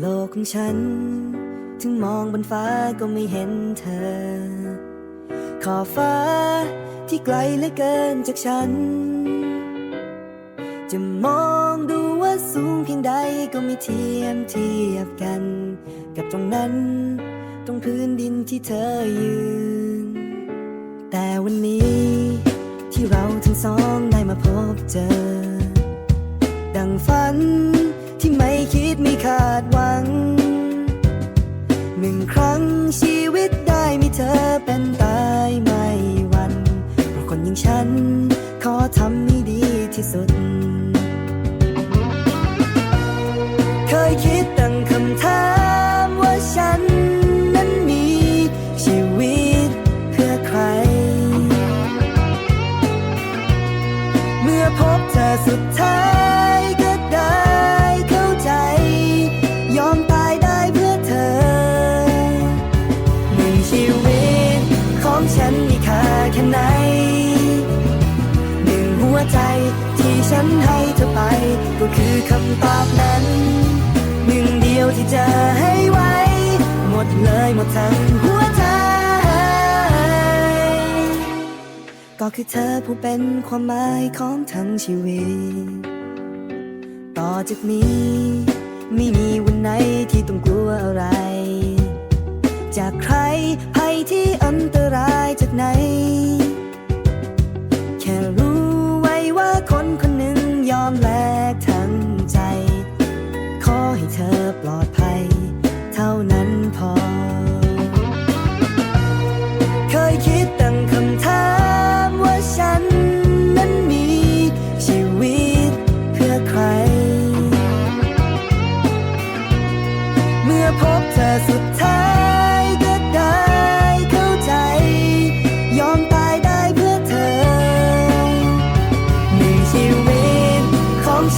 โลกของฉัน ถึงมองบนฟ้าก็ไม่เห็นเธอ ขอบฟ้าที่ไกลเหลือเกินจากฉัน จะมองดูว่าสูงเพียงใดก็ไม่เทียมเทียบกัน กับตรงนั้น ตรงพื้นดินที่เธอยืน แต่วันนี้ที่เราทั้งสองได้มาพบเจอ ดังฝัน ที่ไม่คิดไม่คาดหวัง หนึ่งครั้งชีวิตได้มีเธอเป็นตายไม่วันเพราะคนอย่างฉัน ขอทำให้ดีที่สุด เคยคิดตั้งคำถามว่าฉันนั้นมีชีวิตเพื่อใคร เมื่อพบเธอสุดท้าย ชีวิต ของฉันมีค่าแค่ไหนหนึ่งหัวใจที่ฉันให้เธอไป ก็คือคำตอบนั้น หนึ่งเดียวที่จะให้ไว้ หมดเลยหมดทั้งหัวใจ ก็คือเธอผู้เป็นความหมายของทั้งชีวิต ต่อจากนี้ ไม่มีวันไหนที่ต้องกลัวอะไร จากใคร ภัยที่อันตรายจากไหน แค่รู้ไว้ว่าคนคนหนึ่งยอมแลกทั้งใจ ขอให้เธอปลอดภัย เท่านั้นพอ เคยคิดตั้งคำถามว่าฉันนั้นมีชีวิตเพื่อใคร เมื่อพบเธอสุด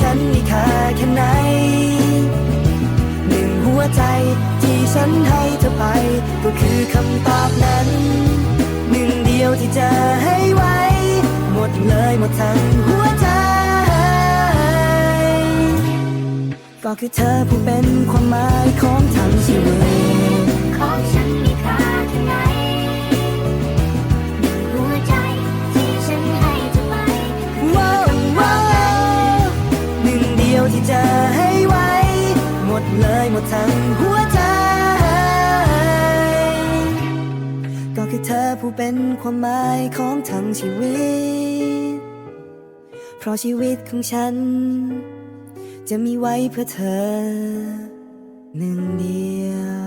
ฉันมีค่าแค่ไหน หนึ่งหัวใจที่ฉันให้เธอไป ก็คือคำตอบนั้น หนึ่งเดียวที่จะให้ไว้ หมดเลยหมดทั้งหัวใจ ก็คือเธอผู้เป็นความหมาย เดียวที่จะให้ไว้ หมดเลยหมดทั้งหัวใจ ก็คือเธอผู้เป็นความหมายของทั้งชีวิต เพราะชีวิตของฉัน จะมีไว้เพื่อเธอหนึ่งเดียว